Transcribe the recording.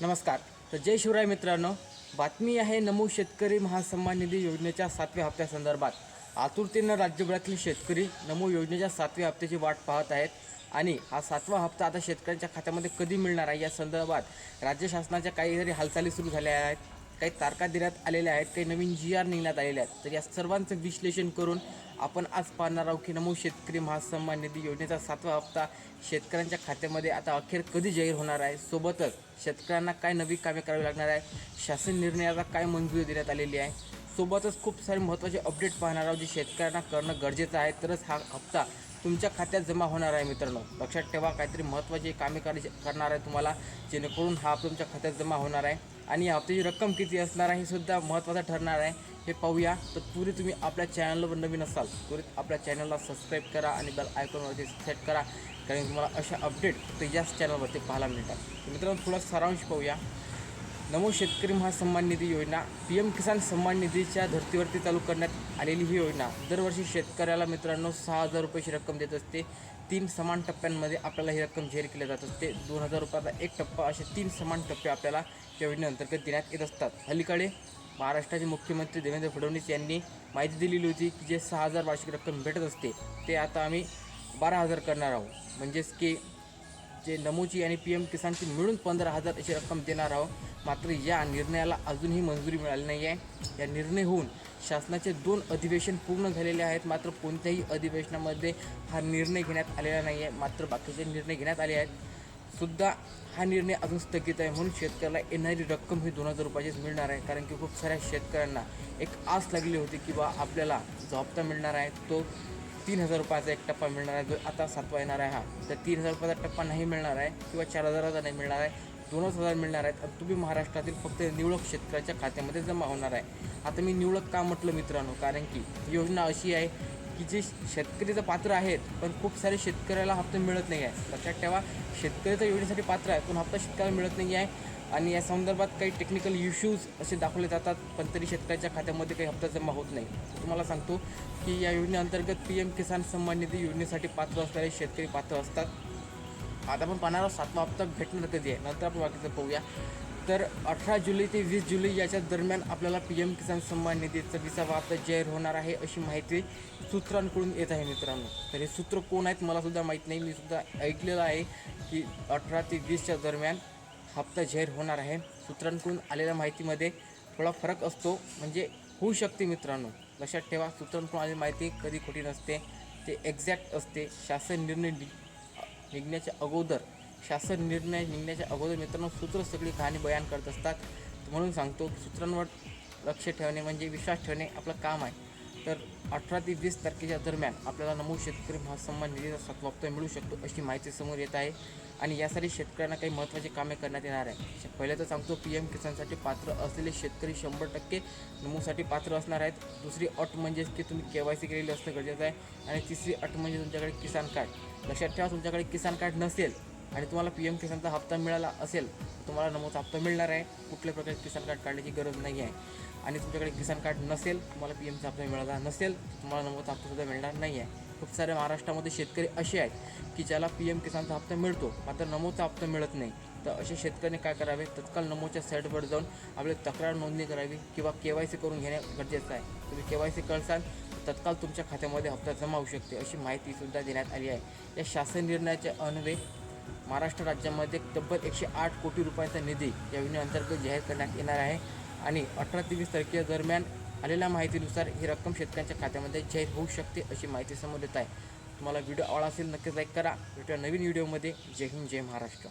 नमस्कार. तर जय शिवराय मित्रांनो. बातमी आहे नमो शेतकरी महासन्मान निधी योजनेच्या सातव्या हप्त्यासंदर्भात आतुरतेनं राज्यभरातील शेतकरी नमो योजनेच्या सातव्या हप्त्याची वाट पाहत आहेत आणि हा सातवा हप्ता आता शेतकऱ्यांच्या खात्यामध्ये कधी मिळणार आहे या संदर्भात राज्य शासनाच्या काहीतरी हालचाली सुरू झाल्या आहेत. काही तारखा देण्यात आलेल्या आहेत काही नवीन जी आर निघण्यात आलेल्या आहेत. तर या सर्वांचं विश्लेषण करून आपण आज पाहणार आहोत की नमो शेतकरी महासन्मान निधी योजनेचा सातवा हप्ता शेतकऱ्यांच्या खात्यामध्ये आता अखेर कधी जाहीर होणार आहे? सोबतच शेतकऱ्यांना काय नवी कामे करावी लागणार आहे? शासन निर्णयाला काय मंजुरी देण्यात आलेली आहे? सोबतच खूप सारे महत्त्वाचे अपडेट पाहणार आहोत जे शेतकऱ्यांना करणं गरजेचं आहे. तरच हा हप्ता तुमच्या खात्यात जमा होणार आहे मित्रांनो. लक्षात ठेवा काहीतरी महत्त्वाची कामे करायची करणार आहे तुम्हाला जेणेकरून हा तुमच्या खात्यात जमा होणार आहे. आणि हप्त्याची रक्कम किती असणार आहे हे सुद्धा महत्त्वाचं ठरणार आहे. हे पाहूया. तर पुरी तुम्ही आपल्या चॅनलवर नवीन असाल त्वरित आपल्या चॅनलला सबस्क्राईब करा आणि बेल आयकॉनवरती सेट करा. कारण तुम्हाला अशा अपडेट फक्त याच चॅनलवरती पाहायला मिळतात. मित्रांनो थोडा सारांश पाहूया. नमो शेतकरी महासन्मान निधी योजना पी एम किसान सन्मान निधीच्या धर्तीवरती चालू करण्यात आलेली ही योजना. दरवर्षी शेतकऱ्याला मित्रांनो सहा हजार रुपयाची रक्कम देत असते. तीन समान टप्प्यांमध्ये आपल्याला ही रक्कम जाहीर केली जात असते. दोन हजार रुपयाचा एक टप्पा असे तीन समान टप्पे आपल्याला या योजनेअंतर्गत देण्यात येत असतात. अलीकडे महाराष्ट्राचे मुख्यमंत्री देवेंद्र फडणवीस यांनी माहिती दिलेली होती की जे सहा हजार वार्षिक रक्कम भेटत असते ते आता आम्ही बारा हजार करणार आहोत. म्हणजेच की जे नमोची आणि पी एम किसानची मिळून पंधरा हजार अशी रक्कम देणार आहोत. मात्र या निर्णयाला अजूनही मंजुरी मिळाली नाही आहे या निर्णय होऊन शासनाचे दोन अधिवेशन पूर्ण झालेले आहेत. मात्र कोणत्याही अधिवेशनामध्ये हा निर्णय घेण्यात आलेला नाही आहे मात्र बाकीचे निर्णय घेण्यात आले आहेत. सुद्धा हा निर्णय अजून स्थगित आहे म्हणून शेतकऱ्याला येणारी रक्कम ही दोन हजार रुपयाचीच मिळणार आहे. कारण की खूप साऱ्या शेतकऱ्यांना एक आस लागली होती की बा आपल्याला जो हप्ता मिळणार आहे. तो तीन हजार रुपयाचा एक टप्पा मिळणार आहे. जो आता सातवा येणार आहे हा. तर तीन हजार रुपयाचा टप्पा नाही मिळणार आहे किंवा चार हजाराचा नाही मिळणार आहे. दोनच हजार मिळणार आहेत. आणि तुम्ही महाराष्ट्रातील फक्त निवडक शेतकऱ्याच्या खात्यामध्ये जमा होणार आहे. आता मी निवडक का म्हटलं मित्रांनो? कारण की ही योजना अशी आहे की जे शेतकरीचं पात्र आहेत पण खूप सारे शेतकऱ्याला हप्ता मिळत नाही आहे. लक्षात ठेवा शेतकरी तर योजनेसाठी पात्र आहे पण हप्ता शेतकऱ्याला मिळत नाही आहे. आणि या संदर्भात काही टेक्निकल इश्यूज असे दाखवले जातात पण तरी शेतकऱ्याच्या खात्यामध्ये काही हप्ता जमा होत नाही. तुम्हाला सांगतो की या योजनेअंतर्गत पी एम किसान सन्मान निधी योजनेसाठी पात्र असणारे शेतकरी पात्र असतात. आता आपण पाहणार सातवा हप्ता भेटणार कधी आहे? नंतर आपण बाकीचं पाहूया. तर अठरा जुलै ते वीस जुलै याच्या दरम्यान आपल्याला पी एम किसान सन्मान निधीचा विसावा हप्ता जाहीर होणार आहे अशी माहिती सूत्रांकडून येत आहे मित्रांनो. तर हे सूत्र कोण आहेत मला सुद्धा माहीत नाही. मी सुद्धा ऐकलेलं आहे की अठरा ते वीसच्या दरम्यान हप्ता जाहीर होणार आहे. सूत्रांकडून आलेल्या माहितीमध्ये थोडा फरक असतो. म्हणजे होऊ शकते मित्रांनो. लक्षात ठेवा सूत्रांकडून आलेली माहिती कधी खोटी नसते. ते एक्झॅक्ट असते. शासन निर्णय नि- निघण्याच्या अगोदर शासन निर्णय निघण्याच्या अगोदर मित्रांनो सूत्र सगळी कहाणी बयान करत असतात. म्हणून सांगतो सूत्रांवर लक्ष ठेवणे म्हणजे विश्वास ठेवणे आपलं काम आहे. तर अठरा ते वीस तारखेच्या दरम्यान आपल्याला नमूद शेतकरी महासन्मान निधीचा सातवा हप्ता मिळू शकतो अशी माहिती समोर येत आहे. आणि यासाठी शेतकऱ्यांना काही महत्त्वाची कामे करण्यात येणार आहे. पहिलं तर सांगतो पी एम किसानसाठी पात्र असलेले शेतकरी शंभर टक्के नमूसाठी पात्र असणार आहेत. दुसरी अट म्हणजे की तुम्ही के वाय सी केलेली असणं गरजेचं आहे. आणि तिसरी अट म्हणजे तुमच्याकडे किसान कार्ड. लक्षात ठेवा तुमच्याकडे किसान कार्ड नसेल आणि तुम्हाला पी एम किसानचा हप्ता मिळाला असेल तर तुम्हाला नमोचा हप्ता मिळणार आहे. कुठल्या प्रकारे किसान कार्ड काढण्याची गरज नाही आहे. आणि तुमच्याकडे किसान कार्ड नसेल तुम्हाला पी एमचा हप्ता मिळाला नसेल तुम्हाला नमोचा हप्तासुद्धा मिळणार नाही आहे. खूप सारे महाराष्ट्रामध्ये शेतकरी असे आहेत की ज्याला पी एम किसानचा हप्ता मिळतो मात्र नमोचा हप्ता मिळत नाही. तर असे शेतकऱ्यांनी काय करावे? तत्काळ नमोच्या साईटवर जाऊन आपली तक्रार नोंदणी करावी किंवा के वाय सी करून घेणे गरजेचं आहे. तुम्ही के वाय सी कळसाल तत्काळ तुमच्या खात्यामध्ये हप्ता जमा होऊ शकते अशी माहितीसुद्धा देण्यात आली आहे. या शासन निर्णयाच्या अन्वये महाराष्ट्र राज्यामध्ये तब्बल एकशे आठ कोटी रुपयांचा निधी या योजनेअंतर्गत जाहीर करण्यात येणार आहे आणि अठरा ते वीस तारखेच्या दरम्यान आलेल्या माहितीनुसार ही रक्कम शेतकऱ्यांच्या खात्यामध्ये जाहीर होऊ शकते अशी माहिती समोर येत आहे. तुम्हाला व्हिडिओ आवडला असेल नक्कीच लाईक करा. भेटूया नवीन व्हिडिओमध्ये. जय हिंद जय महाराष्ट्र.